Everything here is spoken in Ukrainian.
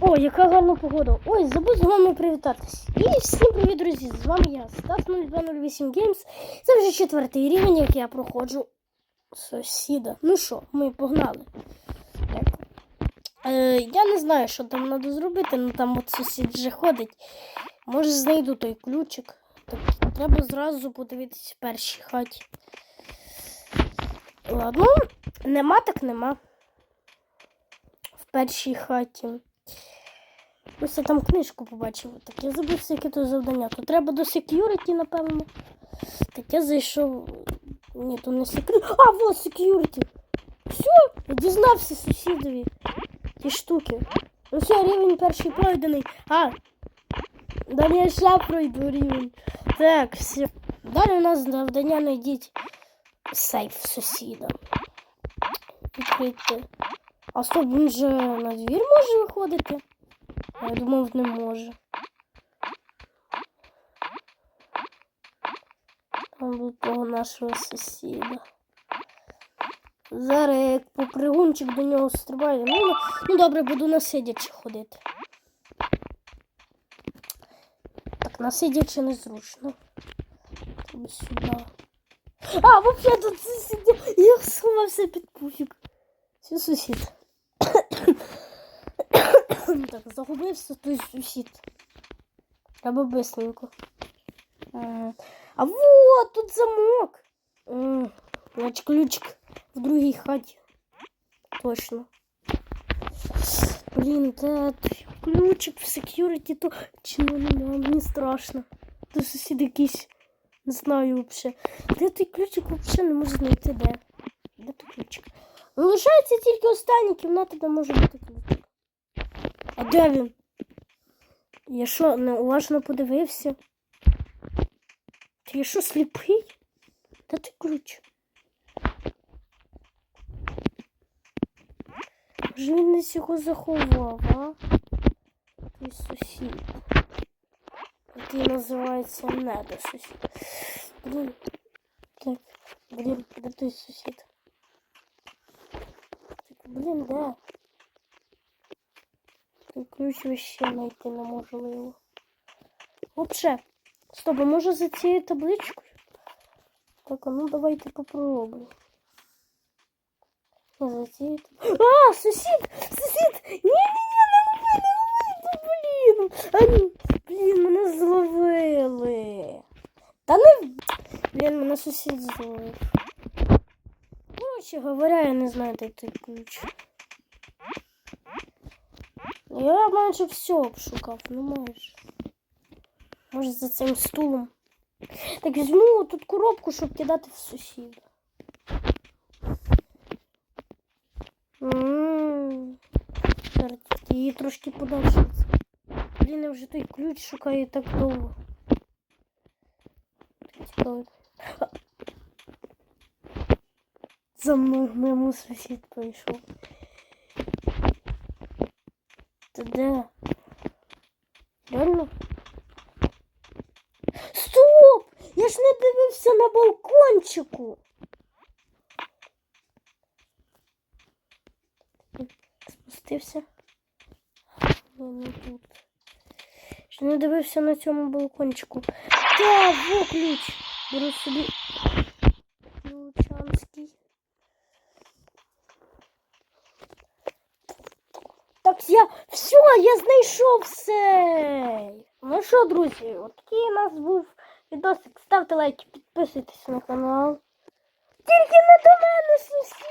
О, яка гарна погода. Ой, забудь з вами привітатись. І всім привіт, друзі! З вами я, Стас 0208 Games. Це вже четвертий рівень, як я проходжу сусіда. Ну що, ми погнали. Так. Е, я не знаю, що там треба зробити, але там от сусід вже ходить. Може знайду той ключик. Так, треба зразу подивитись в першій хаті. Ладно, нема так нема. Першій хаті. Ось я там книжку побачив. Так я забув яке то завдання. То треба до security, напевно. Так я зайшов. Ні, то не security. А, вот security. Все, я дізнався сусідові. Ті штуки. Ну все, рівень перший пройдений. А, далі я ще пройду рівень. Так, все. Далі у нас завдання знайдіть сейф сусіда. Відкрити. А стоп, він же на двір може виходити? А Я думав, не може. Там був того нашого сусіда. Зараз як попригунчик до нього стрибає. Ну, ну, добре, буду на сидячи ходити. Так, на сидячи незручно. Треба сюди. А, взагалі тут сусід. Я сховався під пуфік. Це сусід. так, загубився той сусід. Треба бистренько. А вот тут замок. М, ключик в другій хаті. Точно. Блін, де ключик в секюріті, то ну нема, мені страшно. То сусід якийсь, не знаю взагалі. Де той ключик взагалі не можу знайти, де? Де той ключик? Лишається тільки остання кімната, де може бути ключик. А де він? Я що, неуважно подивився? Ти я що, сліпий? Де ти ключ? Може він десь його заховав, а? Той сусід. Який називається недосусід. Блін. Так, блін, де той сусід? Так, блін, де? Той ключ вообще знайти неможливо. Вообще. Стоп, а може за цією табличкою? Так, а ну давайте попробуємо. За цією таб- А, сусід! Сусід! Ні-ні-ні, не лови, не лови, блін! А, ні, блін, мене зловили. Та не... Блін, мене сусід зловив. Короче говоря, я не знаю, де той ключ. Я майже все обшукав, ну майже. Може за цим стулом. Так візьму тут коробку, щоб кидати в сусіда. Її трошки подальше. Блін, я вже той ключ шукаю так довго. Цікаво. А! За мною моєму сусід прийшов. Ти де? Реально? Стоп! Я ж не дивився на балкончику. Спустився. Не тут. Ще не дивився на цьому балкончику. Та, во ключ. Беру собі Я все, я знайшов все. Ну що, друзі, отакий у нас був відосик. Ставте лайки, підписуйтесь на канал. Тільки не до мене сусід!